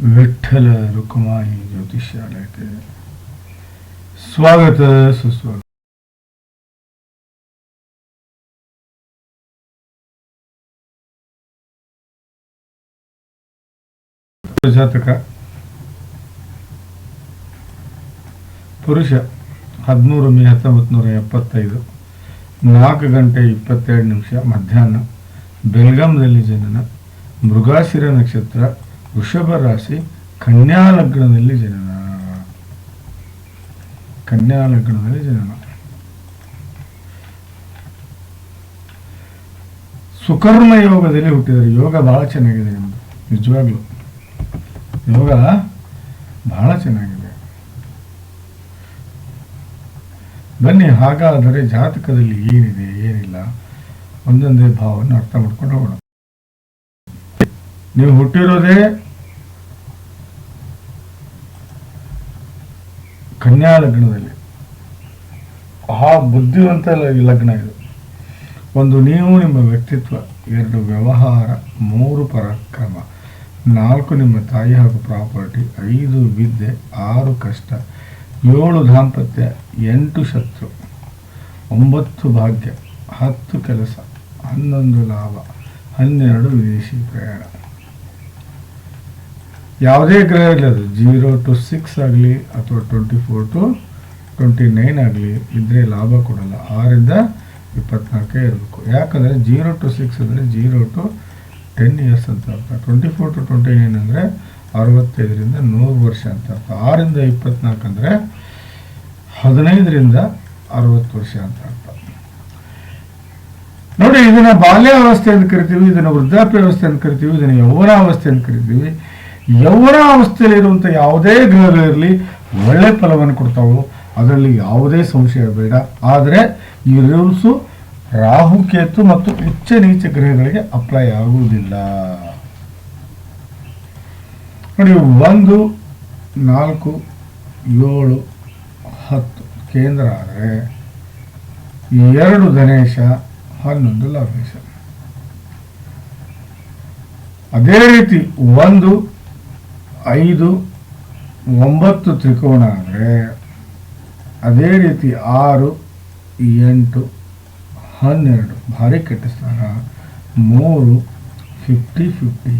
ವಿಠ್ಠಲ ರುಕ್ಮಾಯಿ ಜ್ಯೋತಿಷ್ಯಾಲಯಕ್ಕೆ ಸ್ವಾಗತ, ಸುಸ್ವಾಗತ. ಜಾತಕ. ಪುರುಷ, ಹದಿಮೂರು ಮೇ ಹತ್ತೊಂಬತ್ತು ನೂರ ಎಪ್ಪತ್ತೈದು. ನಾಲ್ಕು ಗಂಟೆ ಇಪ್ಪತ್ತೆರಡು ನಿಮಿಷ ಮಧ್ಯಾಹ್ನ. ಬೆಲ್ಗಾಂದಲ್ಲಿ ಜನನ. ಮೃಗಾಶಿರ ನಕ್ಷತ್ರ. ವೃಷಭ ರಾಶಿ ಕನ್ಯಾ ಲಗ್ನದಲ್ಲಿ ಜನನ ಕನ್ಯಾ ಲಗ್ನದಲ್ಲಿ ಜನನ ಸುಕರ್ಮ ಯೋಗದಲ್ಲಿ ಹುಟ್ಟಿದರೆ. ಯೋಗ ಬಹಳ ಚೆನ್ನಾಗಿದೆ ನಿಮ್ಮದು ನಿಜವಾಗ್ಲೂ. ಯೋಗ ಬಹಳ ಚೆನ್ನಾಗಿದೆ. ಬನ್ನಿ, ಹಾಗಾದರೆ ಜಾತಕದಲ್ಲಿ ಏನಿದೆ, ಏನಿಲ್ಲ, ಒಂದೊಂದೇ ಭಾವವನ್ನು ಅರ್ಥ ಮಾಡ್ಕೊಂಡು ಹೋಗೋಣ. ನೀವು ಹುಟ್ಟಿರೋದೇ ಕನ್ಯಾ ಲಗ್ನದಲ್ಲಿ. ಆ ಬುದ್ಧಿವಂತ ಲಗ್ನ ಇದು. ಒಂದು ನೀವು ನಿಮ್ಮ ವ್ಯಕ್ತಿತ್ವ, ಎರಡು ವ್ಯವಹಾರ, ಮೂರು ಪರಾಕ್ರಮ, ನಾಲ್ಕು ನಿಮ್ಮ ತಾಯಿ ಹಾಗೂ ಪ್ರಾಪರ್ಟಿ, ಐದು ವಿದ್ಯೆ, ಆರು ಕಷ್ಟ, ಏಳು ದಾಂಪತ್ಯ, ಎಂಟು ಶತ್ರು, ಒಂಬತ್ತು ಭಾಗ್ಯ, ಹತ್ತು ಕೆಲಸ, ಹನ್ನೊಂದು ಲಾಭ, ಹನ್ನೆರಡು ವಿದೇಶಿ ಪ್ರಯಾಣ. ಯಾವುದೇ ಗ್ರಹ ಇರಲಿ, ಅದು ಜೀರೋ ಟು ಸಿಕ್ಸ್ ಆಗಲಿ ಅಥವಾ twenty four to twenty nine ಆಗಲಿ ಇದ್ರೆ ಲಾಭ ಕೊಡಲ್ಲ. ಆರಿಂದ ಇಪ್ಪತ್ನಾಲ್ಕೇ ಇರಬೇಕು. ಯಾಕಂದರೆ ಜೀರೋ ಟು ಸಿಕ್ಸ್ ಅಂದರೆ ಜೀರೋ ಟು ಟೆನ್ ಇಯರ್ಸ್ ಅಂತ ಅರ್ಥ. Twenty four to twenty nine ಅಂದರೆ ಅರವತ್ತೈದರಿಂದ ನೂರು ವರ್ಷ ಅಂತ ಅರ್ಥ. ಆರಿಂದ ಇಪ್ಪತ್ನಾಲ್ಕು ಅಂದರೆ ಹದಿನೈದರಿಂದ ಅರವತ್ತು ವರ್ಷ ಅಂತ ಅರ್ಥ. ನೋಡಿ, ಇದನ್ನು ಬಾಲ್ಯಾವಸ್ಥೆ ಅಂತ ಕರಿತೀವಿ, ಇದನ್ನು ವೃದ್ಧಾಪ್ಯ ವ್ಯವಸ್ಥೆ ಅಂತ ಕರಿತೀವಿ, ಇದನ್ನು ಯೌವನಾವಸ್ಥೆ ಅಂತ ಕರಿತೀವಿ. ಯೌವನಾವಸ್ಥೆಯಲ್ಲಿರುವಂಥ ಯಾವುದೇ ಗ್ರಹಗಳಿರಲಿ ಒಳ್ಳೆ ಫಲವನ್ನು ಕೊಡ್ತಾವು ಅದರಲ್ಲಿ ಯಾವುದೇ ಸಂಶಯ ಬೇಡ. ಆದರೆ ಈ ರೂಲ್ಸು ರಾಹುಕೇತು ಮತ್ತು ಉಚ್ಚ ನೀಚ ಗ್ರಹಗಳಿಗೆ ಅಪ್ಲೈ ಆಗುವುದಿಲ್ಲ. ನೋಡಿ, ಒಂದು, ನಾಲ್ಕು, ಏಳು, ಹತ್ತು ಕೇಂದ್ರ ಆದರೆ ಎರಡು ಗಣೇಶ ಹನ್ನೊಂದು ಲಾಭೇಶ ಅದೇ ರೀತಿ ಒಂದು ಐದು, ಒಂಬತ್ತು ತ್ರಿಕೋಣ ಆದರೆ ಅದೇ ರೀತಿ ಆರು, ಎಂಟು, ಹನ್ನೆರಡು, ಭಾರಿ ಕೆಟ್ಟ ಸ್ಥಾನ. ಮೂರು ಫಿಫ್ಟಿ ಫಿಫ್ಟಿ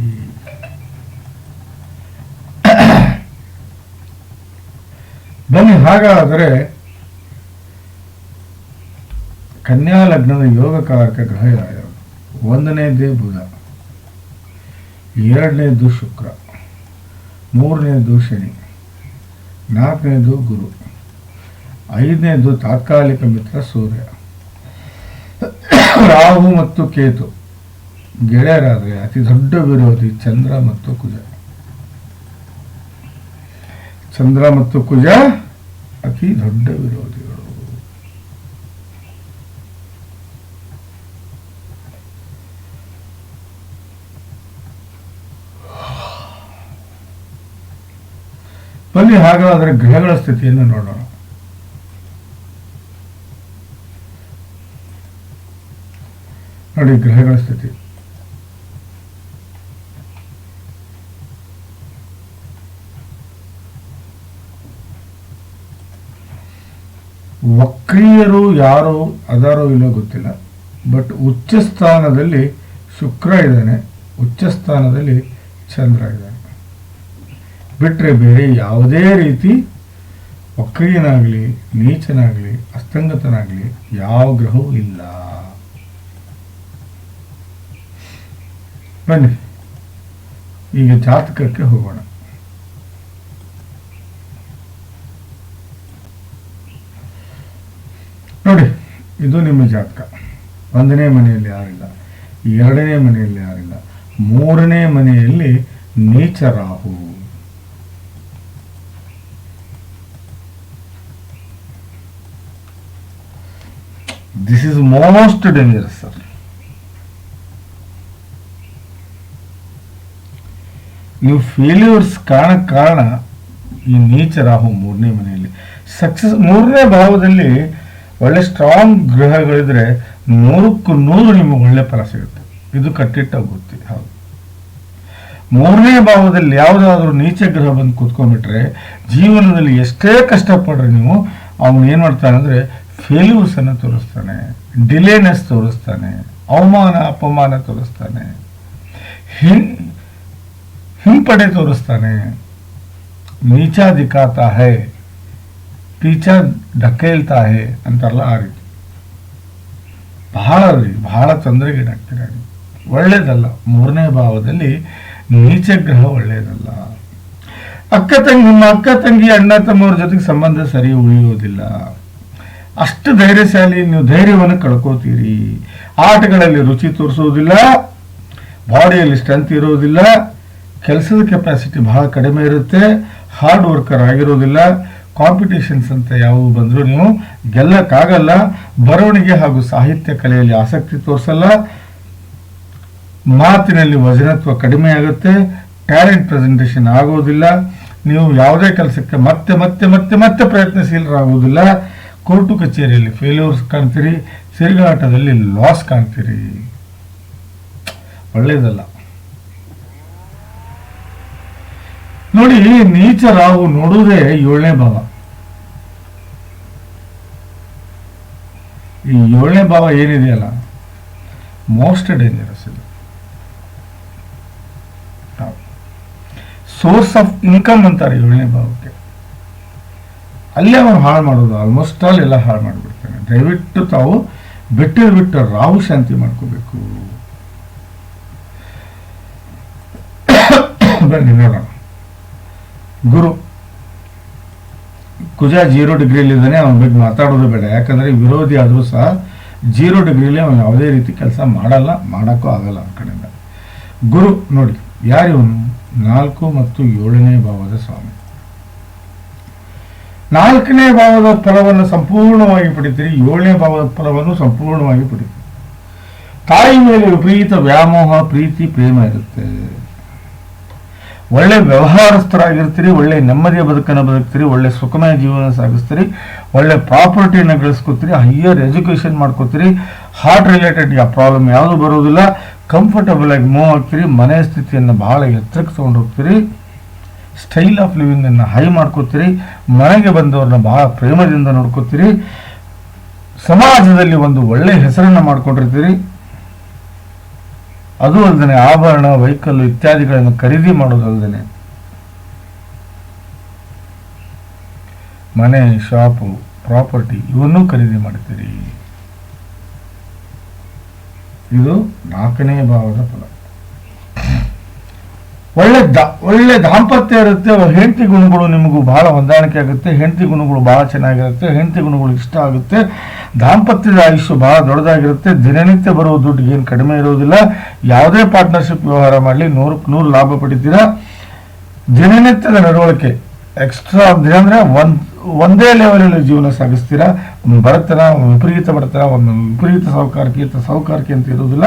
ಬನ್ನಿ, ಹಾಗಾದರೆ ಕನ್ಯಾ ಲಗ್ನದ ಯೋಗಕಾರಕ ಗ್ರಹ ಯಾವ್ಯಾವುದು ಒಂದನೇದೇ ಬುಧ, ಎರಡನೇದು ಶುಕ್ರ. ಮೂರನೇದು ಶನಿ, ನಾಲ್ಕನೇದು ಗುರು, ಐದನೇದು ತಾತ್ಕಾಲಿಕ ಮಿತ್ರ ಸೂರ್ಯ. ರಾಹು ಮತ್ತು ಕೇತು, ಗೆಳೆಯರಾದರೆ ಅತಿ ದೊಡ್ಡ ವಿರೋಧಿ ಚಂದ್ರ ಮತ್ತು ಕುಜ. ಚಂದ್ರ ಮತ್ತು ಕುಜ ಅತಿ ದೊಡ್ಡ ವಿರೋಧಿಗಳು. ಬನ್ನಿ ಹಾಗಾದರೆ ಗ್ರಹಗಳ ಸ್ಥಿತಿಯನ್ನು ನೋಡೋಣ. ನೋಡಿ ಗ್ರಹಗಳ ಸ್ಥಿತಿ. ವಕ್ರೀಯರು ಯಾರು ಅದಾರೋ ಇಲ್ಲೋ ಗೊತ್ತಿಲ್ಲ, ಬಟ್ ಉಚ್ಚ ಸ್ಥಾನದಲ್ಲಿ ಶುಕ್ರ ಇದ್ದಾನೆ ಉಚ್ಚ ಸ್ಥಾನದಲ್ಲಿ ಚಂದ್ರ ಇದ್ದಾನೆ. ಬಿಟ್ಟರೆ ಬೇರೆ ಯಾವುದೇ ರೀತಿ ವಕ್ರೀಯನಾಗಲಿ, ನೀಚನಾಗಲಿ, ಅಸ್ತಂಗತನಾಗಲಿ ಯಾವ ಗ್ರಹವೂ ಇಲ್ಲ. ಬನ್ನಿ, ಈಗ ಜಾತಕಕ್ಕೆ ಹೋಗೋಣ. ನೋಡಿ, ಇದು ನಿಮ್ಮ ಜಾತಕ. ಒಂದನೇ ಮನೆಯಲ್ಲಿ ಯಾರಿಲ್ಲ, ಎರಡನೇ ಮನೆಯಲ್ಲಿ ಯಾರಿಲ್ಲ, ಮೂರನೇ ಮನೆಯಲ್ಲಿ ನೀಚ Rahu. This is most dangerous sir ನೀವು ಫೇಲ್ಯೂರ್ಸ್ ಕಾರಣ ಕಾರಣ ಈ ನೀಚ ರಾಹು ಮೂರನೇ ಮನೆಯಲ್ಲಿ. ಸಕ್ಸಸ್ ಮೂರನೇ ಭಾವದಲ್ಲಿ ಒಳ್ಳೆ ಸ್ಟ್ರಾಂಗ್ ಗ್ರಹಗಳಿದ್ರೆ ನೂರಕ್ಕೂ ನೂರು ನಿಮಗೆ ಒಳ್ಳೆ ಫಲ ಸಿಗುತ್ತೆ. ಇದು ಕಟ್ಟಿಟ್ಟ ಗೊತ್ತಿ ಹೌದು. ಮೂರನೇ ಭಾವದಲ್ಲಿ ಯಾವುದಾದ್ರೂ ನೀಚ ಗ್ರಹ ಬಂದು ಕೂತ್ಕೊಂಡ್ಬಿಟ್ರೆ ಜೀವನದಲ್ಲಿ ಎಷ್ಟೇ ಕಷ್ಟಪಡ್ರಿ ನೀವು, ಅವನು ಏನು ಮಾಡ್ತಾನೆ ಅಂದರೆ ಫೇಲ್ಯೂರ್ಸ್ ಅನ್ನು ತೋರಿಸ್ತಾನೆ, ಡಿಲೇನೆಸ್ ತೋರಿಸ್ತಾನೆ, ಅವಮಾನ, ಅಪಮಾನ ತೋರಿಸ್ತಾನೆ, ಹಿಂ- ಹಿಂಪಡೆ ತೋರಿಸ್ತಾನೆ. ನೀಚ ದಿಕ್ಕಾತ ಹೇ ಪೀಚ ಢಕೇಲ್ತಾ ಹೇ ಅಂತಾರಲ್ಲ ಆ ರೀತಿ. ಬಹಳ ರೀ, ಬಹಳ ತೊಂದರೆಗೀಡಾಗ್ತೀರ ಒಳ್ಳೇದಲ್ಲ, ಮೂರನೇ ಭಾವದಲ್ಲಿ ನೀಚ ಗ್ರಹ ಒಳ್ಳೆಯದಲ್ಲ ಅಕ್ಕ ತಂಗಿ, ನಿಮ್ಮ ಅಕ್ಕ ತಂಗಿ, ಅಣ್ಣ, ತಮ್ಮವ್ರ ಜೊತೆಗೆ ಸಂಬಂಧ ಸರಿ ಉಳಿಯೋದಿಲ್ಲ ಅಷ್ಟು ಧೈರ್ಯಶಾಲಿ, ನೀವು ಧೈರ್ಯವನ್ನು ಕಳ್ಕೋತೀರಿ. ಆಟಗಳಲ್ಲಿ ರುಚಿ ತೋರಿಸೋದಿಲ್ಲ, ಬಾಡಿಯಲ್ಲಿ ಸ್ಟ್ರೆಂತ್ ಇರೋದಿಲ್ಲ, ಕೆಲಸದ ಕೆಪಾಸಿಟಿ ಬಹಳ ಕಡಿಮೆ ಇರುತ್ತೆ ಹಾರ್ಡ್ ವರ್ಕರ್ ಆಗಿರೋದಿಲ್ಲ ಕಾಂಪಿಟೇಷನ್ಸ್ ಅಂತ ಯಾವುವು ಬಂದರೂ ನೀವು ಗೆಲ್ಲಕ್ಕಾಗಲ್ಲ, ಬರವಣಿಗೆ ಹಾಗೂ ಸಾಹಿತ್ಯ ಕಲೆಯಲ್ಲಿ ಆಸಕ್ತಿ ತೋರಿಸಲ್ಲ, ಮಾತಿನಲ್ಲಿ ವಜನತ್ವ ಕಡಿಮೆ ಆಗುತ್ತೆ ಟ್ಯಾಲೆಂಟ್ ಪ್ರೆಸೆಂಟೇಷನ್ ಆಗೋದಿಲ್ಲ, ನೀವು ಯಾವುದೇ ಕೆಲಸಕ್ಕೆ ಮತ್ತೆ ಮತ್ತೆ ಮತ್ತೆ ಮತ್ತೆ ಪ್ರಯತ್ನಶೀಲರಾಗುವುದಿಲ್ಲ ಕೋರ್ಟು ಕಚೇರಿಯಲ್ಲಿ ಫೇಲ್ಯೂರ್ಸ್ ಕಾಣ್ತೀರಿ ಸಿರಿಗಾಟದಲ್ಲಿ ಲಾಸ್ ಕಾಣ್ತೀರಿ. ಒಳ್ಳೇದಲ್ಲ. ನೋಡಿ ನೀಚ ರಾವು ನೋಡುವುದೇ ಏಳನೇ ಭಾವ. ಈ ಏಳನೇ ಭಾವ ಏನಿದೆಯಲ್ಲ ಮೋಸ್ಟ್ ಡೇಂಜರಸ್ ಇದು. ಸೋರ್ಸ್ ಆಫ್ ಇನ್ಕಮ್ ಅಂತಾರೆ ಏಳನೇ ಭಾವಕ್ಕೆ. ಅಲ್ಲೇ ಅವನು ಹಾಳು ಮಾಡೋದು ಆಲ್ಮೋಸ್ಟ್ ಆಲ್ ಎಲ್ಲ ಹಾಳು ಮಾಡಿಬಿಡ್ತಾನೆ ದಯವಿಟ್ಟು ತಾವು ಬಿಟ್ಟು ಬಿಟ್ಟು ರಾವು ಶಾಂತಿ ಮಾಡ್ಕೋಬೇಕು. ಬನ್ನಿ, ನೋಡೋಣ. ಗುರು, ಕುಜ ಜೀರೋ ಇದ್ದಾನೆ ಅವನ ಬಗ್ಗೆ ಮಾತಾಡೋದು ಬೇಡ. ಯಾಕಂದ್ರೆ ವಿರೋಧಿ ಆದರೂ ಸಹ ಜೀರೋ ಡಿಗ್ರಿಲಿ ಅವನು ಯಾವುದೇ ರೀತಿ ಕೆಲಸ ಮಾಡಲ್ಲ, ಮಾಡೋಕ್ಕೂ ಆಗಲ್ಲ ಅವನ ಕಡೆಯಿಂದ. ಗುರು, ನೋಡಿ, ಯಾರಿವನು? ನಾಲ್ಕು ಮತ್ತು ಏಳನೇ ಭಾವದ ಸ್ವಾಮಿ. ನಾಲ್ಕನೇ ಭಾವದ ಫಲವನ್ನು ಸಂಪೂರ್ಣವಾಗಿ ಪಡಿತೀರಿ ಏಳನೇ ಭಾವದ ಫಲವನ್ನು ಸಂಪೂರ್ಣವಾಗಿ ಪಡಿತೀರಿ ತಾಯಿ ಮೇಲೆ ವಿಪರೀತ ವ್ಯಾಮೋಹ, ಪ್ರೀತಿ, ಪ್ರೇಮ ಇರುತ್ತೆ. ಒಳ್ಳೆ ವ್ಯವಹಾರಸ್ಥರಾಗಿರ್ತೀರಿ, ಒಳ್ಳೆ ನೆಮ್ಮದಿಯ ಬದುಕನ್ನು ಬದುಕ್ತೀರಿ, ಒಳ್ಳೆ ಸುಖಮಯ ಜೀವನ ಸಾಗಿಸ್ತೀರಿ, ಒಳ್ಳೆ ಪ್ರಾಪರ್ಟಿಯನ್ನು ಗಳಿಸ್ಕೊತೀರಿ ಹೈಯರ್ ಎಜುಕೇಷನ್ ಮಾಡ್ಕೋತೀರಿ ಹಾರ್ಟ್ ರಿಲೇಟೆಡ್ ಯಾವ ಪ್ರಾಬ್ಲಮ್ ಯಾವುದು ಬರೋದಿಲ್ಲ ಕಂಫರ್ಟಬಲ್ ಆಗಿ ಮೂವ್ ಆಗ್ತೀರಿ, ಮನೆ ಸ್ಥಿತಿಯನ್ನು ಬಹಳ ಎತ್ತರಕ್ಕೆ ತೊಗೊಂಡು ಹೋಗ್ತೀರಿ. ಸ್ಟೈಲ್ ಆಫ್ ಲಿವಿಂಗ್ ಅನ್ನು ಹೈ ಮಾಡ್ಕೋತೀರಿ, ಮನೆಗೆ ಬಂದವ್ರನ್ನ ಬಹಳ ಪ್ರೇಮದಿಂದ ನೋಡ್ಕೋತೀರಿ, ಸಮಾಜದಲ್ಲಿ ಒಂದು ಒಳ್ಳೆ ಹೆಸರನ್ನು ಮಾಡ್ಕೊಂಡಿರ್ತೀರಿ. ಅದು ಅಲ್ಲದೆ ಆಭರಣ ವೆಹಿಕಲ್ ಇತ್ಯಾದಿಗಳನ್ನು ಖರೀದಿ ಮಾಡೋದಲ್ಲದೆ ಮನೆ ಶಾಪು ಪ್ರಾಪರ್ಟಿ ಇವನ್ನೂ ಖರೀದಿ ಮಾಡ್ತೀರಿ ಇದು ನಾಲ್ಕನೇ ಭಾವದ ಫಲ. ಒಳ್ಳೆ ದ, ಒಳ್ಳೆ ದಾಂಪತ್ಯ ಇರುತ್ತೆ ಹೆಂಡತಿ ಗುಣಗಳು ನಿಮಗೂ ಬಹಳ ಹೊಂದಾಣಿಕೆ ಆಗುತ್ತೆ, ಹೆಂಡತಿ ಗುಣಗಳು ಬಹಳ ಚೆನ್ನಾಗಿರುತ್ತೆ, ಹೆಂಡತಿ ಗುಣಗಳು ಇಷ್ಟ ಆಗುತ್ತೆ, ದಾಂಪತ್ಯದ ಆಯುಷ್ಯ ಬಹಳ ದೊಡ್ಡದಾಗಿರುತ್ತೆ, ದಿನನಿತ್ಯ ಬರುವ ದುಡ್ಡಿಗೆ ಏನು ಕಡಿಮೆ ಇರೋದಿಲ್ಲ, ಯಾವುದೇ ಪಾರ್ಟ್ನರ್ಶಿಪ್ ವ್ಯವಹಾರ ಮಾಡಲಿ ನೂರಕ್ಕೆ ನೂರು ಲಾಭ ಪಡಿತೀರಾ? ದಿನನಿತ್ಯದ ನಡವಳಿಕೆ ಎಕ್ಸ್ಟ್ರಾ ಅಂದ್ರೆ ಒಂದು, ಒಂದೇ ಲೆವೆಲಲ್ಲಿ ಜೀವನ ಸಾಗಿಸ್ತೀರಾ? ಒಂದು ಬಡತನ ವಿಪರೀತ ಬಡತನ, ಒಂದು ವಿಪರೀತ ಸಾಹುಕಾರಿಕೆ ಸಾಹುಕಾರಿಕೆ ಅಂತ ಇರೋದಿಲ್ಲ.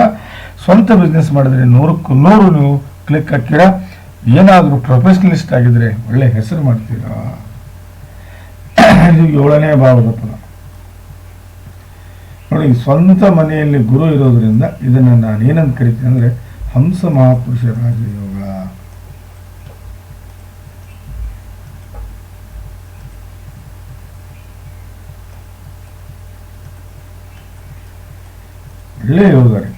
ಸ್ವಂತ ಬಿಸ್ನೆಸ್ ಮಾಡಿದ್ರೆ ನೂರಕ್ಕೂ ನೂರು ನೀವು ಕ್ಲಿಕ್ ಹಾಕ್ತೀರಾ? ಏನಾದರೂ ಪ್ರೊಫೆಷನಲಿಸ್ಟ್ ಆಗಿದ್ರೆ ಒಳ್ಳೆ ಹೆಸರು ಮಾಡ್ತೀರಾ? ಇದು ಏಳನೇ ಭಾವದ ಪದ ನೋಡಿ, ಸ್ವಂತ ಮನೆಯಲ್ಲಿ ಗುರು ಇರೋದ್ರಿಂದ ಇದನ್ನು ನಾನು ಏನಂತ ಕರಿತೀನಿ ಅಂದ್ರೆ ಹಂಸ ಮಹಾಪುರುಷ ರಾಜಯೋಗ. ಒಳ್ಳೆ ಯೋಗ ರೀ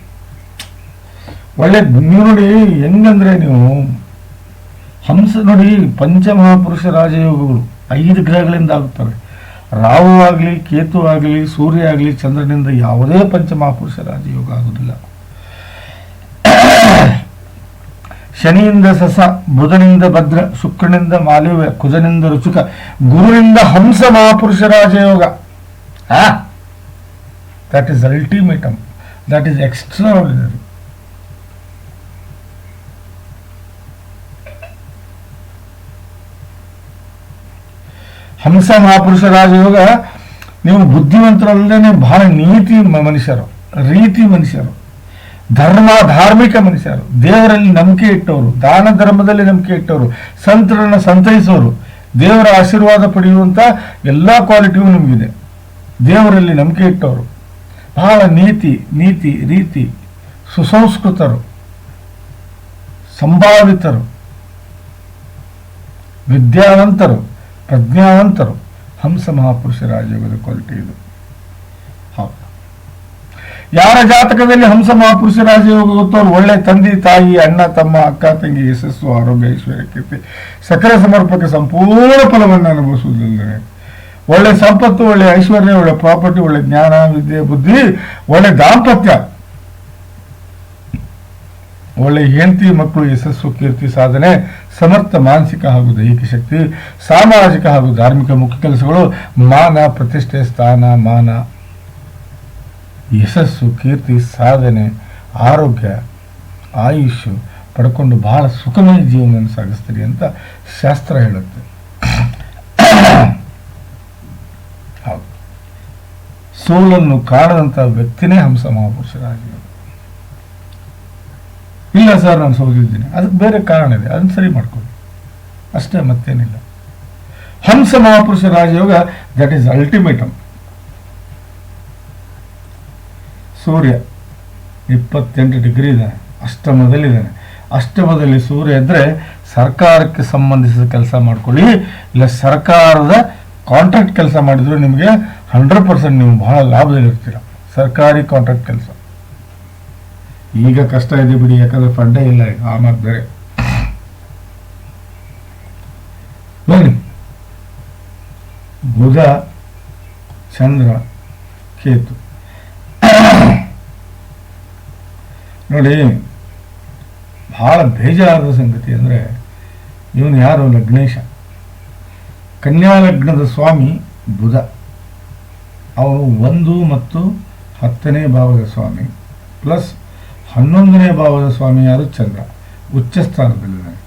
ಒಳ್ಳೆ ನೀವು ನೋಡಿ, ಹೆಂಗಂದ್ರೆ ನೀವು ಹಂಸ ನೋಡಿ ಪಂಚಮಹಾಪುರುಷ ರಾಜಯೋಗಗಳು ಐದು ಗ್ರಹಗಳಿಂದ ಆಗುತ್ತವೆ. ರಾಹು ಆಗಲಿ, ಕೇತು ಆಗಲಿ, ಸೂರ್ಯ ಆಗಲಿ, ಚಂದ್ರನಿಂದ ಯಾವುದೇ ಪಂಚಮಹಾಪುರುಷ ರಾಜಯೋಗ ಆಗುವುದಿಲ್ಲ. ಶನಿಯಿಂದ ಸಸ, ಬುಧನಿಂದ ಭದ್ರ, ಶುಕ್ರನಿಂದ ಮಾಲವ್ಯ, ಕುಜನಿಂದ ರುಚುಕ ಗುರುವಿನಿಂದ ಹಂಸ ಮಹಾಪುರುಷ ರಾಜಯೋಗ. That is ultimatum that is extraordinary ಹಂಸ ಮಹಾಪುರುಷ ರಾಜಯೋಗ, ನೀವು ಬುದ್ಧಿವಂತರಲ್ಲದೆ ಬಹಳ ನೀತಿ ಮನುಷ್ಯರು, ರೀತಿ ಮನುಷ್ಯರು, ಧರ್ಮ, ಧಾರ್ಮಿಕ ಮನುಷ್ಯರು. ದೇವರಲ್ಲಿ ನಂಬಿಕೆ ಇಟ್ಟವರು, ದಾನ ಧರ್ಮದಲ್ಲಿ ನಂಬಿಕೆ ಇಟ್ಟವರು, ಸಂತರನ್ನು ಸಂತೈಸೋರು, ದೇವರ ಆಶೀರ್ವಾದ ಪಡೆಯುವಂಥ ಎಲ್ಲ ಕ್ವಾಲಿಟಿಯೂ ನಿಮಗಿದೆ. ದೇವರಲ್ಲಿ ನಂಬಿಕೆ ಇಟ್ಟವರು, ಬಹಳ ನೀತಿ ನೀತಿ, ರೀತಿ, ಸುಸಂಸ್ಕೃತರು, ಸಂಭಾವಿತರು, ವಿದ್ಯಾವಂತರು ಪ್ರಜ್ಞಾವಂತರು ಹಂಸ ಮಹಾಪುರುಷ ರಾಜಯೋಗದ ಕ್ವಾಲಿಟಿ ಇದು. ಹೌದು. ಯಾರ ಜಾತಕದಲ್ಲಿ ಹಂಸ ಮಹಾಪುರುಷ ರಾಜಯೋಗ ಗೊತ್ತೋ ಒಳ್ಳೆ ತಂದೆ, ತಾಯಿ, ಅಣ್ಣ, ತಮ್ಮ, ಅಕ್ಕ, ತಂಗಿ, ಯಶಸ್ಸು, ಆರೋಗ್ಯ, ಐಶ್ವರ್ಯ, ಕೀರ್ತಿ, ಸಕಲ ಸಮರ್ಪಕ ಸಂಪೂರ್ಣ ಫಲವನ್ನು ಅನುಭವಿಸುವುದಿಲ್ಲದೆ, ಒಳ್ಳೆ ಸಂಪತ್ತು, ಒಳ್ಳೆ ಐಶ್ವರ್ಯ, ಒಳ್ಳೆ ಪ್ರಾಪರ್ಟಿ, ಒಳ್ಳೆ ಜ್ಞಾನ, ವಿದ್ಯೆ, ಬುದ್ಧಿ, ಒಳ್ಳೆ ದಾಂಪತ್ಯ, ಒಳ್ಳೆ ಹೆಂಡತಿ, ಮಕ್ಕಳು, ಯಶಸ್ಸು, ಕೀರ್ತಿ, ಸಾಧನೆ ಸಮರ್ಥ ಮಾನಸಿಕ ಹಾಗೂ ದೈಹಿಕ ಶಕ್ತಿ, ಸಾಮಾಜಿಕ ಹಾಗೂ ಧಾರ್ಮಿಕ ಮುಖ್ಯ ಕೆಲಸಗಳು, ಮಾನ, ಪ್ರತಿಷ್ಠೆ, ಸ್ಥಾನ, ಮಾನ, ಯಶಸ್ಸು, ಕೀರ್ತಿ, ಸಾಧನೆ, ಆರೋಗ್ಯ, ಆಯುಷ್ಯ ಪಡ್ಕೊಂಡು ಬಹಳ ಸುಖಮಯ ಜೀವನವನ್ನು ಸಾಗಿಸ್ತೀರಿ ಅಂತ ಶಾಸ್ತ್ರ ಹೇಳುತ್ತೆ. ಸೋಲನ್ನು ಕಾಣದಂಥ ವ್ಯಕ್ತಿನೇ ಹಂಸ ಮಹಾಪುರುಷರಾಗಿ ಇಲ್ಲ ಸರ್, ನಾನು ಸೋತಿದ್ದೀನಿ. ಅದಕ್ಕೆ ಬೇರೆ ಕಾರಣ ಇದೆ. ಅದನ್ನು ಸರಿ ಮಾಡ್ಕೊಳ್ಳಿ. ಅಷ್ಟೇ, ಮತ್ತೇನಿಲ್ಲ. ಹಂಸ ಮಹಾಪುರುಷ ರಾಜಯೋಗ ದಟ್ ಈಸ್ ಅಲ್ಟಿಮೇಟಮ್ ಸೂರ್ಯ ಇಪ್ಪತ್ತೆಂಟು ಡಿಗ್ರಿ ಇದ್ದಾನೆ ಅಷ್ಟಮದಲ್ಲಿದ್ದಾನೆ. ಅಷ್ಟಮದಲ್ಲಿ ಸೂರ್ಯ ಇದ್ದರೆ ಸರ್ಕಾರಕ್ಕೆ ಸಂಬಂಧಿಸಿದ ಕೆಲಸ ಮಾಡ್ಕೊಳ್ಳಿ. ಇಲ್ಲ, ಸರ್ಕಾರದ ಕಾಂಟ್ರಾಕ್ಟ್ ಕೆಲಸ ಮಾಡಿದ್ರು ನಿಮಗೆ ಹಂಡ್ರೆಡ್ ಪರ್ಸೆಂಟ್ ನೀವು ಬಹಳ ಲಾಭದಲ್ಲಿರ್ತೀರ. ಸರ್ಕಾರಿ ಕಾಂಟ್ರಾಕ್ಟ್ ಕೆಲಸ. ಈಗ ಕಷ್ಟ ಇದೆ ಬಿಡಿ, ಯಾಕಂದ್ರೆ ಫಂಡೇ ಇಲ್ಲ ಆ ಮಾತು ಬೇರೆ. ಬನ್ನಿ. ಬುಧ, ಚಂದ್ರ, ಕೇತು. ನೋಡಿ ಬಹಳ ಬೇಜಾರದ ಸಂಗತಿ ಅಂದರೆ, ಇವನು ಯಾರು? ಲಗ್ನೇಶ. ಕನ್ಯಾ ಲಗ್ನದ ಸ್ವಾಮಿ ಬುಧ. ಅವನು ಒಂದು ಮತ್ತು ಹತ್ತನೇ ಭಾವದ ಸ್ವಾಮಿ, ಪ್ಲಸ್ ಹನ್ನೊಂದನೇ ಭಾವದ ಸ್ವಾಮಿ ಯಾರು ಚಂದ್ರ, ಉಚ್ಚ ಸ್ಥಾನದಲ್ಲಿದ್ದಾನೆ.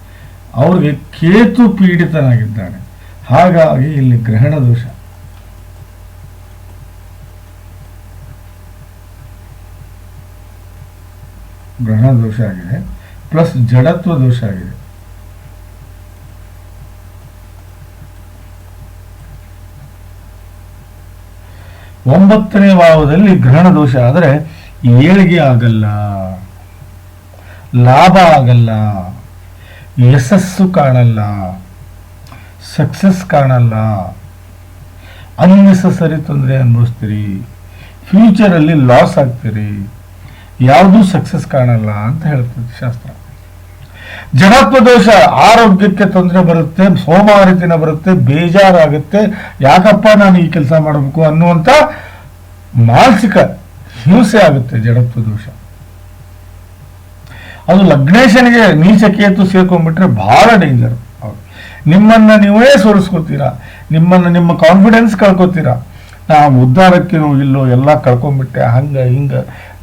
ಅವ್ರಿಗೆ ಕೇತು ಪೀಡಿತನಾಗಿದ್ದಾನೆ. ಹಾಗಾಗಿ ಇಲ್ಲಿ ಗ್ರಹಣ ದೋಷ. ಗ್ರಹಣ ದೋಷ ಆಗಿದೆ, ಪ್ಲಸ್ ಜಡತ್ವ ದೋಷ ಆಗಿದೆ. ಒಂಬತ್ತನೇ ಭಾವದಲ್ಲಿ ಗ್ರಹಣ ದೋಷ, ಆದರೆ ಏಳಿಗೆ ಆಗಲ್ಲ, ಲಾಭ ಆಗಲ್ಲ, ಯಶಸ್ಸು ಕಾಣಲ್ಲ, ಸಕ್ಸಸ್ ಕಾಣಲ್ಲ. ಅನ್ನೆಸಸರಿ ತೊಂದರೆ ಅನುಭವಿಸ್ತೀರಿ. ಫ್ಯೂಚರಲ್ಲಿ ಲಾಸ್ ಆಗ್ತೀರಿ. ಯಾವುದೂ ಸಕ್ಸಸ್ ಕಾಣಲ್ಲ ಅಂತ ಹೇಳ್ತದೆ ಶಾಸ್ತ್ರ. ಜಡತ್ವ ದೋಷ ಆರೋಗ್ಯಕ್ಕೆ ತೊಂದರೆ ಬರುತ್ತೆ, ಸೋಮಾರಿತನ ಬರುತ್ತೆ, ಬೇಜಾರಾಗುತ್ತೆ. ಯಾಕಪ್ಪ ನಾನು ಈ ಕೆಲಸ ಮಾಡಬೇಕು ಅನ್ನುವಂಥ ಮಾನಸಿಕ ಹಿಂಸೆ ಆಗುತ್ತೆ ಜಡತ್ವ ದೋಷ. ಅದು ಲಗ್ನೇಶನಿಗೆ ನೀಚ ಕೇತು ಸೇರ್ಕೊಂಡ್ಬಿಟ್ರೆ ಬಹಳ ಡೇಂಜರ್ ನಿಮ್ಮನ್ನ ನೀವೇ ಸೋರಿಸ್ಕೋತೀರಾ ನಿಮ್ಮನ್ನ ನಿಮ್ಮ ಕಾನ್ಫಿಡೆನ್ಸ್ ಕಳ್ಕೊತೀರಾ? ನಾವು ಉದ್ಧಾರಕ್ಕೇನೋ ಇಲ್ಲೋ ಎಲ್ಲ ಕಳ್ಕೊಂಡ್ಬಿಟ್ಟೆ, ಹಂಗ, ಹಿಂಗ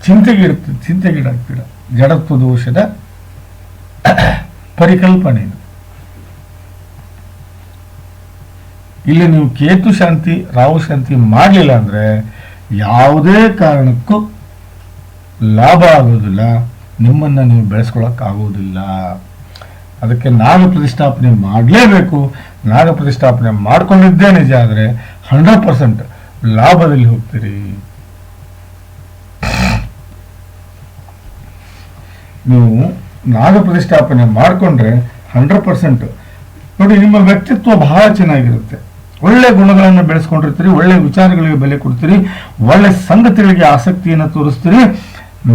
ಚಿಂತೆಗಿಡ್ತಿ ಚಿಂತೆಗೀಡಾಗ್ತೀರ ಜಡತ್ವ ದೋಷದ ಪರಿಕಲ್ಪನೆ ಇದು. ಇಲ್ಲಿ ನೀವು ಕೇತು ಶಾಂತಿ, ರಾಹು ಶಾಂತಿ ಮಾಡಲಿಲ್ಲ ಅಂದ್ರೆ ಯಾವುದೇ ಕಾರಣಕ್ಕೂ ಲಾಭ ಆಗೋದಿಲ್ಲ. ನಿಮ್ಮನ್ನ ನೀವು ಬೆಳೆಸ್ಕೊಳಕ್ ಆಗೋದಿಲ್ಲ. ಅದಕ್ಕೆ ನಾಗ ಪ್ರತಿಷ್ಠಾಪನೆ ಮಾಡಲೇಬೇಕು. ನಾಗ ಪ್ರತಿಷ್ಠಾಪನೆ ಮಾಡ್ಕೊಂಡಿದ್ದೇ ನಿಜ ಆದರೆ ಹಂಡ್ರೆಡ್ ಪರ್ಸೆಂಟ್ ಲಾಭದಲ್ಲಿ ಹೋಗ್ತೀರಿ. ನೀವು ನಾಗ ಪ್ರತಿಷ್ಠಾಪನೆ ಮಾಡಿಕೊಂಡ್ರೆ ಹಂಡ್ರೆಡ್ ಪರ್ಸೆಂಟ್ ನೋಡಿ ನಿಮ್ಮ ವ್ಯಕ್ತಿತ್ವ ಬಹಳ ಚೆನ್ನಾಗಿರುತ್ತೆ. ಒಳ್ಳೆ ಗುಣಗಳನ್ನು ಬೆಳೆಸ್ಕೊಂಡಿರ್ತೀರಿ, ಒಳ್ಳೆ ವಿಚಾರಗಳಿಗೆ ಬೆಲೆ ಕೊಡ್ತೀರಿ, ಒಳ್ಳೆ ಸಂಗತಿಗಳಿಗೆ ಆಸಕ್ತಿಯನ್ನು ತೋರಿಸ್ತೀರಿ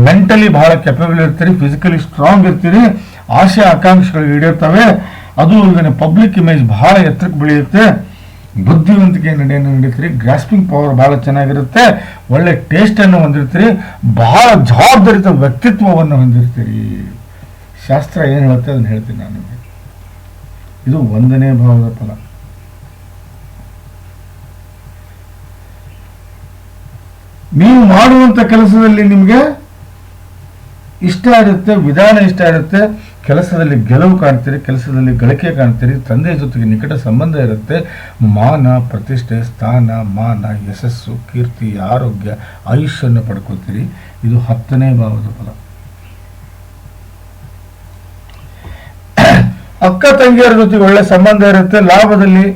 ಮೆಂಟಲಿ ಬಹಳ ಕೆಪಬಲ್ ಇರ್ತೀರಿ ಫಿಸಿಕಲಿ ಸ್ಟ್ರಾಂಗ್ ಇರ್ತೀರಿ, ಆಶೆ ಆಕಾಂಕ್ಷೆಗಳು ಈಡೇರ್ತವೆ. ಅದು ಇವನ ಪಬ್ಲಿಕ್ ಇಮೇಜ್ ಬಹಳ ಎತ್ತರಕ್ಕೆ ಬೆಳೆಯುತ್ತೆ. ಬುದ್ಧಿವಂತಿಕೆ ನಡೆಯನ್ನು ನಡೀತೀರಿ ಗ್ರಾಸ್ಪಿಂಗ್ ಪವರ್ ಬಹಳ ಚೆನ್ನಾಗಿರುತ್ತೆ. ಒಳ್ಳೆ ಟೇಸ್ಟ್ ಅನ್ನು ಹೊಂದಿರ್ತೀರಿ, ಬಹಳ ಜವಾಬ್ದಾರಿತ ವ್ಯಕ್ತಿತ್ವವನ್ನು ಹೊಂದಿರ್ತೀರಿ. ಶಾಸ್ತ್ರ ಏನು ಹೇಳುತ್ತೆ ಅದನ್ನು ಹೇಳ್ತೀನಿ ನಾನು ಇದು ಒಂದನೇ ಭಾವದ ಫಲ. ನೀವು ಮಾಡುವಂಥ ಕೆಲಸದಲ್ಲಿ ನಿಮಗೆ ಇಷ್ಟ ಇರುತ್ತೆ, ವಿಧಾನ ಇಷ್ಟ ಇರುತ್ತೆ, ಕೆಲಸದಲ್ಲಿ ಗೆಲುವು ಕಾಣ್ತೀರಿ, ಕೆಲಸದಲ್ಲಿ ಗಳಿಕೆ ಕಾಣ್ತೀರಿ ತಂದೆಯ ಜೊತೆಗೆ ನಿಕಟ ಸಂಬಂಧ ಇರುತ್ತೆ. ಮಾನ, ಪ್ರತಿಷ್ಠೆ, ಸ್ಥಾನ, ಮಾನ, ಯಶಸ್ಸು, ಕೀರ್ತಿ, ಆರೋಗ್ಯ ಆಯುಷ್ಯನ್ನು ಪಡ್ಕೋತೀರಿ ಇದು ಹತ್ತನೇ ಭಾವದ ಫಲ. ಅಕ್ಕ ತಂಗಿಯರ ಜೊತೆಗೆ ಒಳ್ಳೆ ಸಂಬಂಧ ಇರುತ್ತೆ. ಲಾಭದಲ್ಲಿ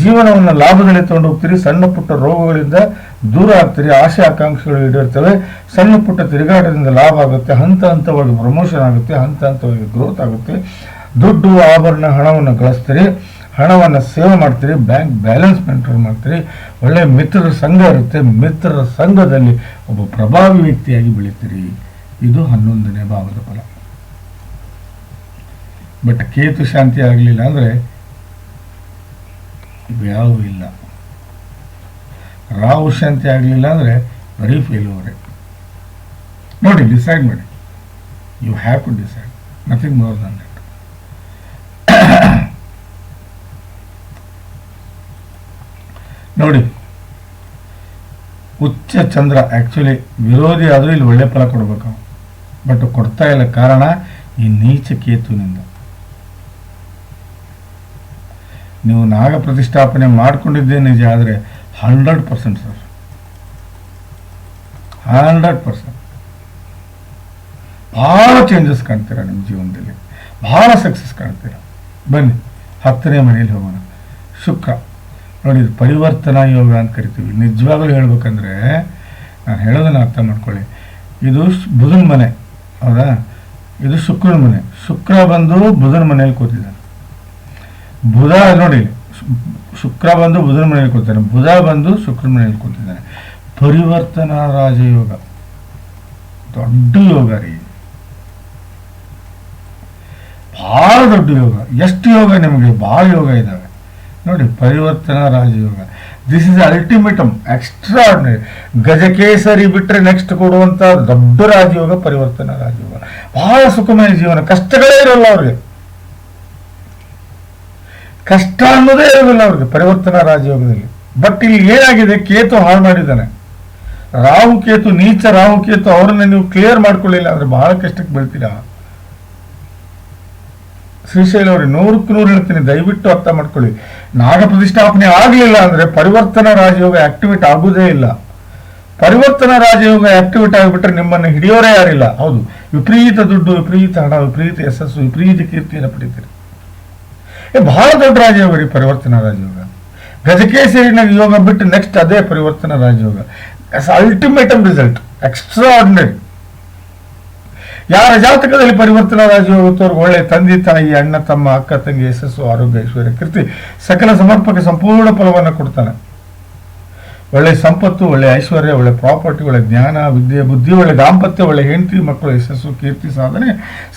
ಜೀವನವನ್ನು ಲಾಭದಲ್ಲಿ ತಗೊಂಡು ಹೋಗ್ತೀರಿ, ಸಣ್ಣ ಪುಟ್ಟ ರೋಗಗಳಿಂದ ದೂರ ಆಗ್ತೀರಿ ಆಶೆ ಆಕಾಂಕ್ಷೆಗಳು ಈಡೇರ್ತವೆ. ಸಣ್ಣ ಪುಟ್ಟ ತಿರುಗಾಟದಿಂದ ಲಾಭ ಆಗುತ್ತೆ, ಹಂತ ಹಂತವಾಗಿ ಪ್ರಮೋಷನ್ ಆಗುತ್ತೆ, ಹಂತ ಹಂತವಾಗಿ ಗ್ರೋತ್ ಆಗುತ್ತೆ. ದುಡ್ಡು, ಆಭರಣ, ಹಣವನ್ನು ಗಳಿಸ್ತೀರಿ ಹಣವನ್ನು ಸೇವ್ ಮಾಡ್ತೀರಿ ಬ್ಯಾಂಕ್ ಬ್ಯಾಲೆನ್ಸ್ ಮೇಂಟೈನ್ ಮಾಡ್ತೀರಿ. ಒಳ್ಳೆಯ ಮಿತ್ರರ ಸಂಘ ಇರುತ್ತೆ ಮಿತ್ರರ ಸಂಘದಲ್ಲಿ ಒಬ್ಬ ಪ್ರಭಾವಿ ವ್ಯಕ್ತಿಯಾಗಿ ಬೆಳಿತೀರಿ. ಇದು ಹನ್ನೊಂದನೇ ಭಾವದ ಫಲ. ಬಟ್ ಕೇತು ಶಾಂತಿ ಆಗಲಿಲ್ಲ ಅಂದರೆ ಇವ್ಯಾವೂ ಇಲ್ಲ. ರಾವ್ ಶಾಂತಿ ಆಗಲಿಲ್ಲ ಅಂದರೆ ಬರೀ ಫೇಲ್ಯೂರೆ ನೋಡಿ ಡಿಸೈಡ್ ಮಾಡಿ. You have to decide nothing more than that ನೋಡಿ ಉಚ್ಚ ಚಂದ್ರ ಆ್ಯಕ್ಚುಲಿ ವಿರೋಧಿ ಆದರೂ ಇಲ್ಲಿ ಒಳ್ಳೆ ಫಲ ಕೊಡಬೇಕು. ಬಟ್ ಕೊಡ್ತಾ ಇಲ್ಲ ಕಾರಣ ಈ ನೀಚ ಕೇತುವಿನಿಂದ. ನೀವು ನಾಗ ಪ್ರತಿಷ್ಠಾಪನೆ ಮಾಡ್ಕೊಂಡಿದ್ದೇ ನಿಜ ಆದರೆ hundred percent sir. Hundred percent ಭಾಳ ಚೇಂಜಸ್ ಕಾಣ್ತೀರಾ ನಿಮ್ಮ ಜೀವನದಲ್ಲಿ. ಭಾಳ ಸಕ್ಸಸ್ ಕಾಣ್ತೀರಾ. ಬನ್ನಿ, ಹತ್ತನೇ ಮನೆಯಲ್ಲಿ ಹೋಗೋಣ. ಶುಕ್ರ. ನೋಡಿ, ಇದು ಪರಿವರ್ತನಾ ಯೋಗ ಅಂತ ಕರಿತೀವಿ. ನಿಜವಾಗ್ಲೂ ಹೇಳ್ಬೇಕಂದ್ರೆ, ನಾನು ಹೇಳೋದನ್ನ ಅರ್ಥ ಮಾಡ್ಕೊಳ್ಳಿ. ಇದು ಬುಧನ್ ಮನೆ, ಹೌದಾ? ಇದು ಶುಕ್ರನ ಮನೆ. ಶುಕ್ರ ಬಂದು ಬುಧನ ಮನೆಯಲ್ಲಿ ಕೂತಿದ್ದಾನೆ. ಬುಧ ನೋಡಿ, ಶುಕ್ರ ಬಂದು ಬುಧನ ಮನೆಯಲ್ಲಿ ಕೂತಾನೆ ಬುಧ ಬಂದು ಶುಕ್ರ ಮನೆಯಲ್ಲಿ ಕೂತಿದ್ದಾನೆ ಪರಿವರ್ತನಾ ರಾಜಯೋಗ. ದೊಡ್ಡ ಯೋಗ ರೀ. ಭಾಳ ದೊಡ್ಡ ಯೋಗ. ಎಷ್ಟು ಯೋಗ ನಿಮಗೆ? ಭಾಳ ಯೋಗ ಇದ್ದಾವೆ ನೋಡಿ, ಪರಿವರ್ತನಾ ರಾಜಯೋಗ. ದಿಸ್ ಇಸ್ ಅಲ್ಟಿಮೇಟಮ್ ಎಕ್ಸ್ಟ್ರಾ ಗಜಕೇಸರಿ ಬಿಟ್ಟರೆ ನೆಕ್ಸ್ಟ್ ಕೊಡುವಂಥ ದೊಡ್ಡ ರಾಜಯೋಗ ಪರಿವರ್ತನಾ ರಾಜಯೋಗ. ಭಾಳ ಸುಖಮಯ ಜೀವನ. ಕಷ್ಟಗಳೇ ಇರಲ್ಲ ಅವ್ರಿಗೆ. ಕಷ್ಟ ಅನ್ನೋದೇ ಇರೋದಿಲ್ಲ ಅವ್ರಿಗೆ, ಪರಿವರ್ತನಾ ರಾಜಯೋಗದಲ್ಲಿ. ಬಟ್ ಇಲ್ಲಿ ಏನಾಗಿದೆ? ಕೇತು ಹಾಳು ಮಾಡಿದ್ದಾನೆ. ರಾಹು ಕೇತು, ನೀಚ ರಾಹು ಕೇತು, ಅವರನ್ನ ನೀವು ಕ್ಲಿಯರ್ ಮಾಡ್ಕೊಳ್ಳಿಲ್ಲ ಅಂದ್ರೆ ಬಹಳ ಕಷ್ಟಕ್ಕೆ ಬೀಳ್ತೀರಾ? ಶ್ರೀಶೈಲ ಅವ್ರಿಗೆ ನೂರಕ್ಕೆ ನೂರು ಹೇಳ್ತೀನಿ, ದಯವಿಟ್ಟು ಅರ್ಥ ಮಾಡ್ಕೊಳ್ಳಿ. ನಾಗ ಪ್ರತಿಷ್ಠಾಪನೆ ಆಗಲಿಲ್ಲ ಅಂದ್ರೆ ಪರಿವರ್ತನಾ ರಾಜಯೋಗ ಆಕ್ಟಿವೇಟ್ ಆಗುವುದೇ ಇಲ್ಲ. ಪರಿವರ್ತನಾ ರಾಜಯೋಗ ಆಕ್ಟಿವೇಟ್ ಆಗಿಬಿಟ್ರೆ ನಿಮ್ಮನ್ನು ಹಿಡಿಯೋರೇ ಯಾರಿಲ್ಲ. ಹೌದು, ವಿಪರೀತ ದುಡ್ಡು, ವಿಪರೀತ ಹಣ, ವಿಪರೀತ ಯಶಸ್ಸು, ವಿಪರೀತ ಕೀರ್ತಿಯನ್ನು ಪಡಿತೀರಿ. ಬಹಳ ದೊಡ್ಡ ರಾಜಯೋಗ ರೀ ಪರಿವರ್ತನಾ ರಾಜಯೋಗ. ಗಜಕೇಸರಿನ ಯೋಗ ಬಿಟ್ಟು ನೆಕ್ಸ್ಟ್ ಅದೇ ಪರಿವರ್ತನಾ ರಾಜಯೋಗ. ಅಲ್ಟಿಮೇಟಮ್ ರಿಸಲ್ಟ್ ಎಕ್ಸ್ಟ್ರಾ ಆರ್ಡಿನರಿ ಯಾರ ಜಾತಕದಲ್ಲಿ ಪರಿವರ್ತನಾ ರಾಜಯೋಗ ತೋರ್ಗ, ಒಳ್ಳೆ ತಂದೆ, ತಾಯಿ, ಅಣ್ಣ, ತಮ್ಮ, ಅಕ್ಕ, ತಂಗಿ, ಯಶಸ್ಸು, ಆರೋಗ್ಯ, ಐಶ್ವರ್ಯ, ಕೀರ್ತಿ, ಸಕಲ ಸಮರ್ಪಕ, ಸಂಪೂರ್ಣ ಫಲವನ್ನು ಕೊಡ್ತಾನೆ. ಒಳ್ಳೆ ಸಂಪತ್ತು, ಒಳ್ಳೆ ಐಶ್ವರ್ಯ, ಒಳ್ಳೆ ಪ್ರಾಪರ್ಟಿ ಒಳ್ಳೆ ಜ್ಞಾನ, ವಿದ್ಯೆ, ಬುದ್ಧಿ, ಒಳ್ಳೆ ದಾಂಪತ್ಯ, ಒಳ್ಳೆ ಹೆಂಡತಿ ಮಕ್ಕಳು, ಯಶಸ್ಸು, ಕೀರ್ತಿ, ಸಾಧನೆ,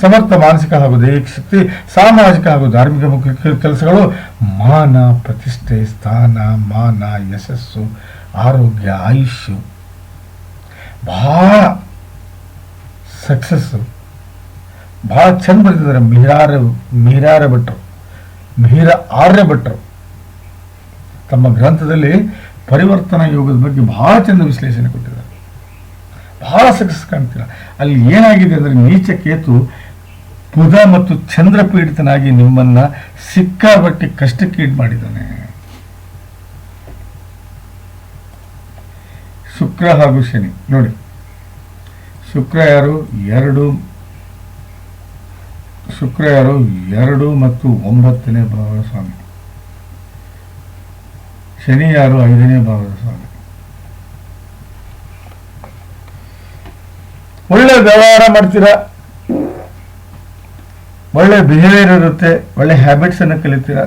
ಸಮರ್ಥ, ಮಾನಸಿಕ ಹಾಗೂ ದೈಹಿಕ ಶಕ್ತಿ, ಸಾಮಾಜಿಕ ಹಾಗೂ ಧಾರ್ಮಿಕ ಮುಖ್ಯ ಕೆಲಸಗಳು, ಮಾನ, ಪ್ರತಿಷ್ಠೆ, ಸ್ಥಾನ, ಮಾನ, ಯಶಸ್ಸು, ಆರೋಗ್ಯ, ಆಯುಷ್ಯ. ಭಾಳ ಸಕ್ಸಸ್ಸು. ಭಾಳ ಚಂದ ಬರೆದಿದ್ದಾರೆ. ಮೀರಾರ ಮಿಹಿರಾರ ಭಟ್ರು. ಮಿಹಿರ ಆರ್ಯ ಭಟ್ರು. ತಮ್ಮ ಗ್ರಂಥದಲ್ಲಿ ಪರಿವರ್ತನಾ ಯೋಗದ ಬಗ್ಗೆ ಬಹಳ ಚೆಂದ ವಿಶ್ಲೇಷಣೆ ಕೊಟ್ಟಿದ್ದಾರೆ. ಬಹಳ ಸಕ್ಸಸ್ ಕಾಣ್ತೀರ. ಅಲ್ಲಿ ಏನಾಗಿದೆ ಅಂದರೆ ನೀಚ ಕೇತು ಬುಧ ಮತ್ತು ಚಂದ್ರ ಪೀಡಿತನಾಗಿ ನಿಮ್ಮನ್ನ ಸಿಕ್ಕಾಬಟ್ಟೆ ಕಷ್ಟಕ್ಕೀಡು ಮಾಡಿದ್ದಾನೆ. ಶುಕ್ರ ಹಾಗೂ ಶನಿ. ನೋಡಿ. ಶುಕ್ರ ಯಾರು? ಎರಡು. ಶುಕ್ರ ಯಾರು? ಎರಡು ಮತ್ತು ಒಂಬತ್ತನೇ ಭಾವ ಸ್ವಾಮಿ ಶನಿ ಯಾರು ಐದನೇ ಭಾವದ ಸ್ವಾಮಿ. ಒಳ್ಳೆ ವ್ಯವಹಾರ ಮಾಡ್ತೀರಾ. ಒಳ್ಳೆ ಬಿಹೇವಿಯರ್ ಇರುತ್ತೆ, ಒಳ್ಳೆ ಹ್ಯಾಬಿಟ್ಸನ್ನು ಕಲಿತೀರಾ.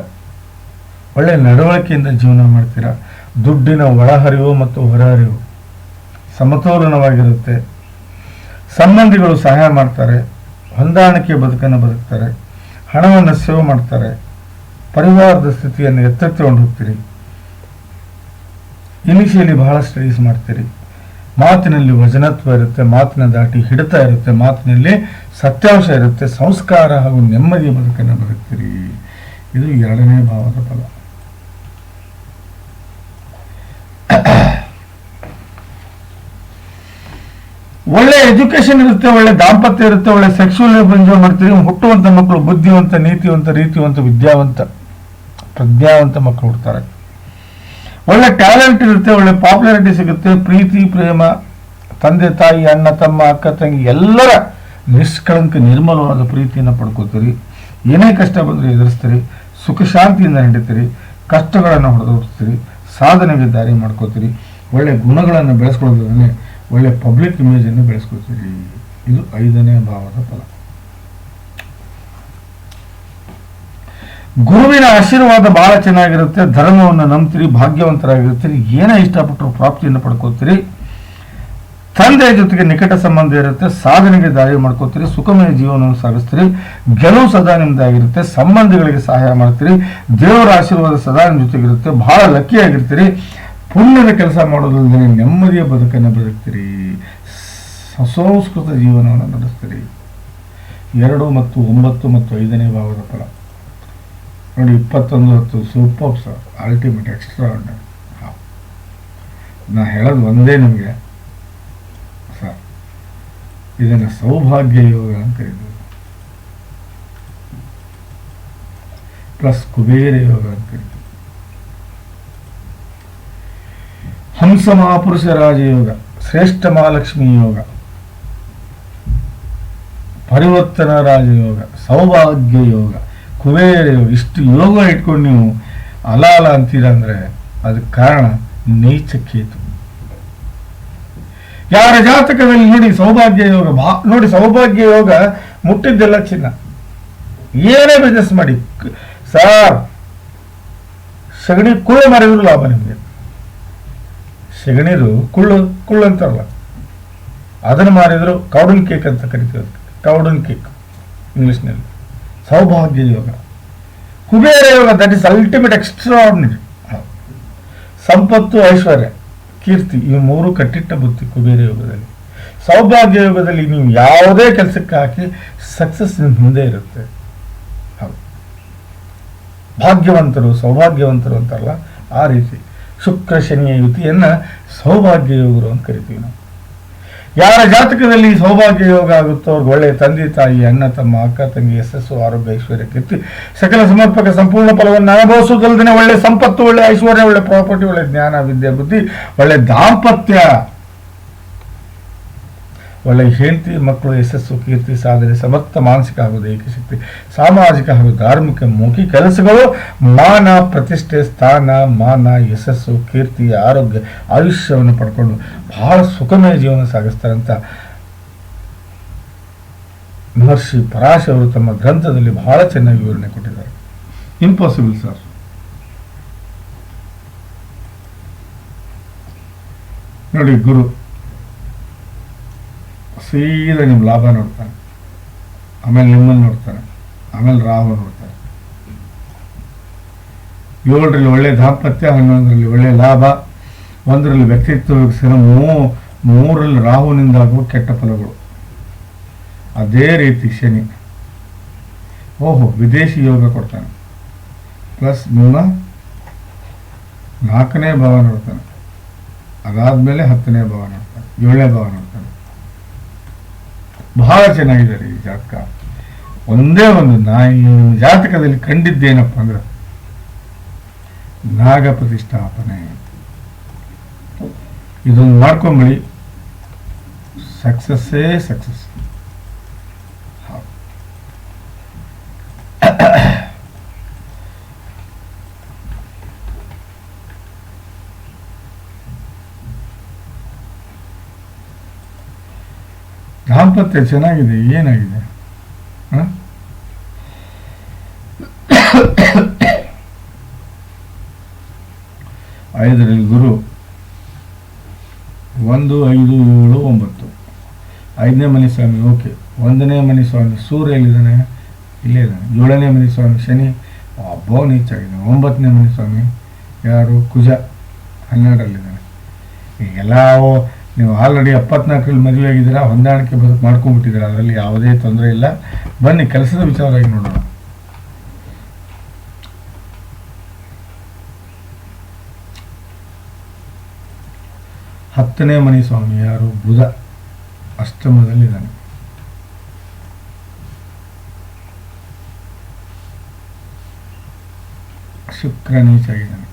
ಒಳ್ಳೆ ನಡವಳಿಕೆಯಿಂದ ಜೀವನ ಮಾಡ್ತೀರಾ. ದುಡ್ಡಿನ ಒಳಹರಿವು ಮತ್ತು ಹೊರಹರಿವು ಸಮತೋಲನವಾಗಿರುತ್ತೆ. ಸಂಬಂಧಿಗಳು ಸಹಾಯ ಮಾಡ್ತಾರೆ, ಹೊಂದಾಣಿಕೆ ಬದುಕನ್ನು ಬದುಕ್ತಾರೆ, ಹಣವನ್ನು ಸೇವ್ ಮಾಡ್ತಾರೆ, ಪರಿವಾರದ ಸ್ಥಿತಿಯನ್ನು ಎತ್ತರಿಸಿಕೊಂಡು ಹೋಗ್ತೀರಿ. ಇನಿಷಿಯಲಿ ಬಹಳ ಸ್ಟಡೀಸ್ ಮಾಡ್ತೀರಿ. ಮಾತಿನಲ್ಲಿ ವಜನತ್ವ ಇರುತ್ತೆ, ಮಾತಿನ ದಾಟಿ ಹಿಡಿತ ಇರುತ್ತೆ, ಮಾತಿನಲ್ಲಿ ಸತ್ಯಾಂಶ ಇರುತ್ತೆ, ಸಂಸ್ಕಾರ ಹಾಗೂ ನೆಮ್ಮದಿಯ ಬದುಕನ್ನು ಬದುಕ್ತೀರಿ. ಇದು ಎರಡನೇ ಭಾವದ ಫಲ. ಒಳ್ಳೆ ಎಜುಕೇಶನ್ ಇರುತ್ತೆ, ಒಳ್ಳೆ ದಾಂಪತ್ಯ ಇರುತ್ತೆ, ಒಳ್ಳೆ ಸೆಕ್ಸುವಲ್ ಎಂಜಾಯ್ ಮಾಡ್ತೀರಿ. ಹುಟ್ಟುವಂತ ಮಕ್ಕಳು ಬುದ್ಧಿವಂತ, ನೀತಿವಂತ, ರೀತಿವಂತ, ವಿದ್ಯಾವಂತ, ಪ್ರಜ್ಞಾವಂತ ಮಕ್ಕಳು ಹುಡ್ತಾರೆ. ಒಳ್ಳೆ ಟ್ಯಾಲೆಂಟ್ ಇರುತ್ತೆ, ಒಳ್ಳೆ ಪಾಪ್ಯುಲಾರಿಟಿ ಸಿಗುತ್ತೆ, ಪ್ರೀತಿ, ಪ್ರೇಮ, ತಂದೆ, ತಾಯಿ, ಅಣ್ಣ, ತಮ್ಮ, ಅಕ್ಕ, ತಂಗಿ, ಎಲ್ಲರ ನಿಷ್ಕಳಂಕ ನಿರ್ಮಲವಾದ ಪ್ರೀತಿಯನ್ನು ಪಡ್ಕೋತೀರಿ. ಏನೇ ಕಷ್ಟ ಬಂದರೂ ಎದುರಿಸ್ತೀರಿ, ಸುಖ ಶಾಂತಿಯಿಂದ ನಡೀತೀರಿ, ಕಷ್ಟಗಳನ್ನು ಹೊಡೆದೋಗ್ತೀರಿ, ಸಾಧನೆಗೆ ದಾರಿ ಮಾಡ್ಕೋತೀರಿ, ಒಳ್ಳೆ ಗುಣಗಳನ್ನು ಬೆಳೆಸ್ಕೊಳ್ಳೋದ್ರೆ ಒಳ್ಳೆ ಪಬ್ಲಿಕ್ ಇಮೇಜನ್ನು ಬೆಳೆಸ್ಕೊತೀರಿ. ಇದು ಐದನೇ ಭಾವದ ಫಲ. ಗುರುವಿನ ಆಶೀರ್ವಾದ ಬಹಳ ಚೆನ್ನಾಗಿರುತ್ತೆ, ಧರ್ಮವನ್ನು ನಂಬ್ತೀರಿ, ಭಾಗ್ಯವಂತರಾಗಿರ್ತೀರಿ, ಏನೇ ಇಷ್ಟಪಟ್ಟರು ಪ್ರಾಪ್ತಿಯನ್ನು ಪಡ್ಕೋತೀರಿ. ತಂದೆಯ ಜೊತೆಗೆ ನಿಕಟ ಸಂಬಂಧ ಇರುತ್ತೆ, ಸಾಧನೆಗೆ ದಾರಿ ಮಾಡ್ಕೋತೀರಿ, ಸುಖಮಯ ಜೀವನವನ್ನು ಸಾಗಿಸ್ತೀರಿ, ಗೆಲುವು ಸದಾ ನಿಮ್ದಾಗಿರುತ್ತೆ, ಸಂಬಂಧಿಗಳಿಗೆ ಸಹಾಯ ಮಾಡ್ತೀರಿ, ದೇವರ ಆಶೀರ್ವಾದ ಸದಾ ನಿಮ್ಮ ಜೊತೆಗಿರುತ್ತೆ, ಬಹಳ ಲಕ್ಕಿ ಆಗಿರ್ತೀರಿ. ಪುಣ್ಯದ ಕೆಲಸ ಮಾಡೋದ್ರಲ್ಲದೆ ನೆಮ್ಮದಿಯ ಬದುಕನ್ನು ಬದುಕ್ತೀರಿ ಸಸಂಸ್ಕೃತ ಜೀವನವನ್ನು ನಡೆಸ್ತೀರಿ. ಎರಡು ಮತ್ತು ಒಂಬತ್ತು ಮತ್ತು ಐದನೇ ಭಾವದ ಫಲ. ನೋಡಿ, ಇಪ್ಪತ್ತೊಂದು ಹತ್ತು ಸೂಪರ್ ಸರ್ ಅಲ್ಟಿಮೇಟ್ ಎಕ್ಸ್ಟ್ರಾ ನಾ ಹೇಳೋದು ಒಂದೇ ನಿಮಗೆ. ಸರ್, ಇದನ್ನು ಸೌಭಾಗ್ಯ ಯೋಗ ಅಂತ ಕರೀತೀವಿ. ಪ್ಲಸ್ ಕುಬೇರ ಯೋಗ ಅಂತ ಕರೀತೀವಿ. ಹಂಸ ಮಹಾಪುರುಷ ರಾಜಯೋಗ ಶ್ರೇಷ್ಠ ಮಹಾಲಕ್ಷ್ಮಿ ಯೋಗ, ಪರಿವರ್ತನ ರಾಜಯೋಗ ಸೌಭಾಗ್ಯ ಯೋಗ. ಯೋಗ ಇಷ್ಟು ಯೋಗ ಇಟ್ಕೊಂಡು ನೀವು ಅಲ ಅಲ ಅಂತೀರ ಅದಕ್ಕೆ ಕಾರಣ ನೈಚ ಕೇತು. ಯಾರ ಜಾತಕದಲ್ಲಿ ನೋಡಿ ಸೌಭಾಗ್ಯ ಯೋಗ ನೋಡಿ ಸೌಭಾಗ್ಯ ಯೋಗ ಮುಟ್ಟಿದ್ದೆಲ್ಲ ಚಿನ್ನ. ಏನೇ ಬಿಸ್ನೆಸ್ ಮಾಡಿ ಸಾರ್, ಸಗಣಿ ಕುಳ್ಳು ಮಾರಿದ್ರು ಲಾಭ ನಿಮಗೆ. ಸಗಣಿರು ಕುಳ್ಳು ಕುಳ್ಳು ಅಂತಾರಲ್ಲ, ಅದನ್ನು ಮಾರಿದ್ರು ಕೌಡನ್ ಕೇಕ್ ಅಂತ ಕರಿತೀವಿ ಕೌಡನ್ ಕೇಕ್ ಇಂಗ್ಲಿಷ್ನಲ್ಲಿ ಸೌಭಾಗ್ಯ ಯೋಗ ಕುಬೇರ ಯೋಗ ದಟ್ ಇಸ್ ಅಲ್ಟಿಮೇಟ್ ಎಕ್ಸ್ಟ್ರಾರ್ಡಿನರಿ ಸಂಪತ್ತು ಐಶ್ವರ್ಯ, ಕೀರ್ತಿ ಈ ಮೂರು ಕಟ್ಟಿಟ್ಟ ಬುತ್ತಿ ಕುಬೇರ ಯೋಗದಲ್ಲಿ ಸೌಭಾಗ್ಯ ಯೋಗದಲ್ಲಿ ನೀವು ಯಾವುದೇ ಕೆಲಸಕ್ಕೆ ಹಾಕಿ ಸಕ್ಸಸ್ ನಿಮ್ಮ ಹಿಂದೆ ಇರುತ್ತೆ. ಹೌದು. ಭಾಗ್ಯವಂತರು, ಸೌಭಾಗ್ಯವಂತರು ಅಂತಾರಲ್ಲ, ಆ ರೀತಿ ಶುಕ್ರ ಶನಿಯ ಯುತಿಯನ್ನು ಸೌಭಾಗ್ಯ ಯೋಗರು ಅಂತ ಕರಿತೀವಿ ನಾವು. ಯಾರ ಜಾತಕದಲ್ಲಿ ಸೌಭಾಗ್ಯ ಯೋಗ ಆಗುತ್ತೋ ಅವ್ರಿಗೆ ಒಳ್ಳೆ ತಂದೆ, ತಾಯಿ, ಅಣ್ಣ, ತಮ್ಮ, ಅಕ್ಕ, ತಂಗಿ, ಯಶಸ್ಸು, ಆರೋಗ್ಯ, ಐಶ್ವರ್ಯ, ಕೀರ್ತಿ, ಸಕಲ ಸಮರ್ಪಕ ಸಂಪೂರ್ಣ ಫಲವನ್ನು ಅನುಭವಿಸುವುದಲ್ಲದೆ ಒಳ್ಳೆ ಸಂಪತ್ತು, ಒಳ್ಳೆ ಐಶ್ವರ್ಯ, ಒಳ್ಳೆ ಪ್ರಾಪರ್ಟಿ, ಒಳ್ಳೆ ಜ್ಞಾನ, ವಿದ್ಯೆ, ಬುದ್ಧಿ, ಒಳ್ಳೆ ದಾಂಪತ್ಯ. ಒಳ್ಳೆ ಹೆಂಡತಿ ಮಕ್ಕಳು ಯಶಸ್ಸು ಕೀರ್ತಿ ಸಾಧನೆ ಸಮರ್ಥ ಮಾನಸಿಕ ಹಾಗೂ ದೈಹಿಕ ಶಕ್ತಿ, ಸಾಮಾಜಿಕ ಹಾಗೂ ಧಾರ್ಮಿಕ ಮುಖಿ ಕೆಲಸಗಳು, ಮಾನ ಪ್ರತಿಷ್ಠೆ, ಸ್ಥಾನ, ಮಾನ, ಯಶಸ್ಸು, ಕೀರ್ತಿ, ಆರೋಗ್ಯ, ಆಯುಷ್ಯವನ್ನು ಪಡ್ಕೊಂಡು ಬಹಳ ಸುಖಮಯ ಜೀವನ ಸಾಗಿಸ್ತಾರಂತ ಮಹರ್ಷಿ ಪರಾಶ್ ಅವರು ತಮ್ಮ ಗ್ರಂಥದಲ್ಲಿ ಬಹಳ ಚೆನ್ನಾಗಿ ವಿವರಣೆ ಕೊಟ್ಟಿದ್ದಾರೆ. ಇಂಪಾಸಿಬಲ್ ಸರ್ ನೋಡಿ, ಗುರು ಸೀದಾ ನಿಮ್ಮ ಲಾಭ ನೋಡ್ತಾನೆ ಆಮೇಲೆ ನಿಮ್ಮನ್ನು ನೋಡ್ತಾನೆ ಆಮೇಲೆ ರಾಹು ನೋಡ್ತಾನೆ ಏಳರಲ್ಲಿ ಒಳ್ಳೆ ದಾಂಪತ್ಯ, ಹನ್ನೊಂದರಲ್ಲಿ ಒಳ್ಳೆ ಲಾಭ, ಒಂದರಲ್ಲಿ ವ್ಯಕ್ತಿತ್ವ ವಿಕಸನ, ಮೂ, ಮೂರರಲ್ಲಿ ರಾಹುನಿಂದಾಗುವ ಕೆಟ್ಟ ಫಲಗಳು. ಅದೇ ರೀತಿ ಶನಿ. ಓಹೋ, ವಿದೇಶಿ ಯೋಗ ಕೊಡ್ತಾನೆ. ಪ್ಲಸ್ ನಿಮ್ಮ ನಾಲ್ಕನೇ ಭಾವ ನೋಡ್ತಾನೆ. ಅದಾದ್ಮೇಲೆ ಹತ್ತನೇ ಭಾವ ನೋಡ್ತಾನೆ. ಏಳನೇ ಭಾವ ನೋಡ್ತಾನೆ. ಬಹಳ ಚೆನ್ನಾಗಿದ್ದಾರೆ ಈ ಜಾತಕ. ಒಂದೇ ಒಂದು ನಾ ಈ ಜಾತಕದಲ್ಲಿ ಕಂಡಿದ್ದೇನಪ್ಪ ಅಂದ್ರೆ ನಾಗ ಪ್ರತಿಷ್ಠಾಪನೆ. ಇದೊಂದು ಮಾಡ್ಕೊಂಬಳಿ ಸಕ್ಸಸ್ಸೇ ಸಕ್ಸಸ್ ದಾಂಪತ್ಯ ಚೆನ್ನಾಗಿದೆ, ಏನಾಗಿದೆ? ಐದರಲ್ಲಿ ಗುರು, ಒಂದು, ಐದು, ಏಳು, ಒಂಬತ್ತು. ಐದನೇ ಮನೆ ಸ್ವಾಮಿ ಓಕೆ. ಒಂದನೇ ಮನೆ ಸ್ವಾಮಿ ಸೂರ್ಯ ಎಲ್ಲಿದ್ದಾನೆ? ಇಲ್ಲೇ ಇದ್ದಾನೆ. ಏಳನೇ ಮನೆ ಸ್ವಾಮಿ ಶನಿ. ಅಬ್ಬೋ ನೀಚಾಗಿದೆ ಒಂಬತ್ತನೇ ಮನೆ ಸ್ವಾಮಿ ಯಾರು? ಕುಜ, ಹನ್ನೆರಡರಲ್ಲಿದ್ದಾನೆ. ಈಗೆಲ್ಲ ನೀವು ಆಲ್ರೆಡಿ ಎಪ್ಪತ್ನಾಲ್ಕರಲ್ಲಿ ಮದುವೆ ಆಗಿದ್ದೀರಾ, ಹೊಂದಾಣಿಕೆ ಬದುಕು ಮಾಡ್ಕೊಂಡ್ಬಿಟ್ಟಿದ್ದೀರಾ, ಅದರಲ್ಲಿ ಯಾವುದೇ ತೊಂದರೆ ಇಲ್ಲ. ಬನ್ನಿ, ಕೆಲಸದ ವಿಚಾರವಾಗಿ ನೋಡೋಣ. ಹತ್ತನೇ ಮನೆ ಸ್ವಾಮಿ ಯಾರು? ಬುಧ. ಅಷ್ಟಮದಲ್ಲಿ ಅಷ್ಟಮದಲ್ಲಿದ್ದಾನೆ. ಶುಕ್ರ ನೀಚಾಗಿದ್ದಾನೆ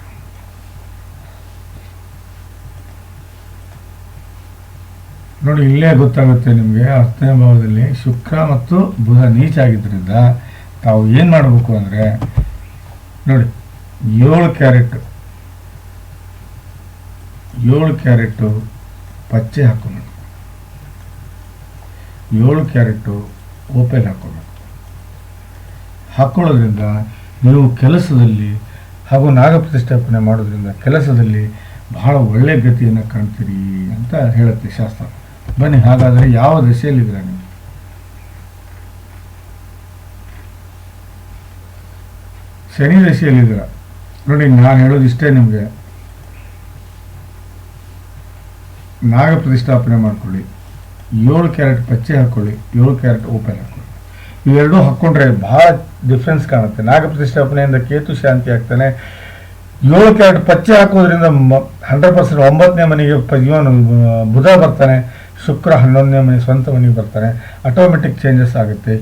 ನೋಡಿ, ಇಲ್ಲೇ ಗೊತ್ತಾಗುತ್ತೆ ನಿಮಗೆ, ಹತ್ತನೇ ಭಾವದಲ್ಲಿ ಶುಕ್ರ ಮತ್ತು ಬುಧ ನೀಚ ಆಗಿದ್ದರಿಂದ ತಾವು ಏನು ಮಾಡಬೇಕು ಅಂದರೆ, ನೋಡಿ, ಏಳು ಕ್ಯಾರೆಟ್, ಏಳು ಕ್ಯಾರೆಟು ಪಚ್ಚೆ ಹಾಕೋಬೇಕು ಏಳು ಕ್ಯಾರೆಟು ಓಪೆಲ್ ಹಾಕೊಬೇಕು ಹಾಕೊಳ್ಳೋದ್ರಿಂದ ನೀವು ಕೆಲಸದಲ್ಲಿ ಹಾಗೂ ನಾಗ ಪ್ರತಿಷ್ಠಾಪನೆ ಮಾಡೋದ್ರಿಂದ ಕೆಲಸದಲ್ಲಿ ಬಹಳ ಒಳ್ಳೆಯ ಗತಿಯನ್ನು ಕಾಣ್ತೀರಿ ಅಂತ ಹೇಳುತ್ತೆ ಶಾಸ್ತ್ರ. ಬನ್ನಿ, ಹಾಗಾದರೆ ಯಾವ ದಶೆಯಲ್ಲಿದ್ದೀರಾ ನೀವು? ಶನಿ ದಶೆಯಲ್ಲಿದ್ದೀರಾ? ನೋಡಿ, ನಾನು ಹೇಳೋದು ಇಷ್ಟೇ ನಿಮಗೆ. ನಾಗ ಪ್ರತಿಷ್ಠಾಪನೆ ಮಾಡ್ಕೊಳ್ಳಿ. ಏಳು ಕ್ಯಾರೆಟ್ ಪಚ್ಚೆ ಹಾಕ್ಕೊಳ್ಳಿ ಏಳು ಕ್ಯಾರೆಟ್ ಓಪನ್ ಹಾಕ್ಕೊಳ್ಳಿ ಇವೆರಡೂ ಹಾಕ್ಕೊಂಡ್ರೆ ಬಹಳ ಡಿಫ್ರೆನ್ಸ್ ಕಾಣುತ್ತೆ. ನಾಗ ಪ್ರತಿಷ್ಠಾಪನೆಯಿಂದ ಕೇತು ಶಾಂತಿ ಆಗ್ತಾನೆ. ಏಳು ಕ್ಯಾರೆಟ್ ಪಚ್ಚೆ ಹಾಕೋದ್ರಿಂದ ಹಂಡ್ರೆಡ್ ಪರ್ಸೆಂಟ್ ಒಂಬತ್ತನೇ ಮನೆಗೆ ಪ- ಇವನು, ಬುಧ ಬರ್ತಾನೆ. ಶುಕ್ರ ಹನ್ನೊಂದನೇ ಮನೆ ಸ್ವಂತ ಮನೆಗೆ ಬರ್ತಾರೆ. ಆಟೋಮೆಟಿಕ್ ಚೇಂಜಸ್ ಆಗುತ್ತೆ.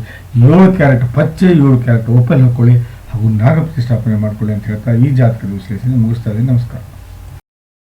ಏಳು ಕ್ಯಾರೆಟ್, ಪಚ್ಚೆ ಏಳು ಕ್ಯಾರೆಟ್ ಓಪನ್ ಹಾಕ್ಕೊಳ್ಳಿ ಹಾಗೂ ನಾಗ ಪ್ರತಿಷ್ಠಾಪನೆ ಮಾಡ್ಕೊಳ್ಳಿ ಅಂತ ಹೇಳ್ತಾ ಈ ಜಾತಕದ ವಿಶ್ಲೇಷಣೆ ಮುಗಿಸ್ತಾ ಇದ್ದೀನಿ. ನಮಸ್ಕಾರ.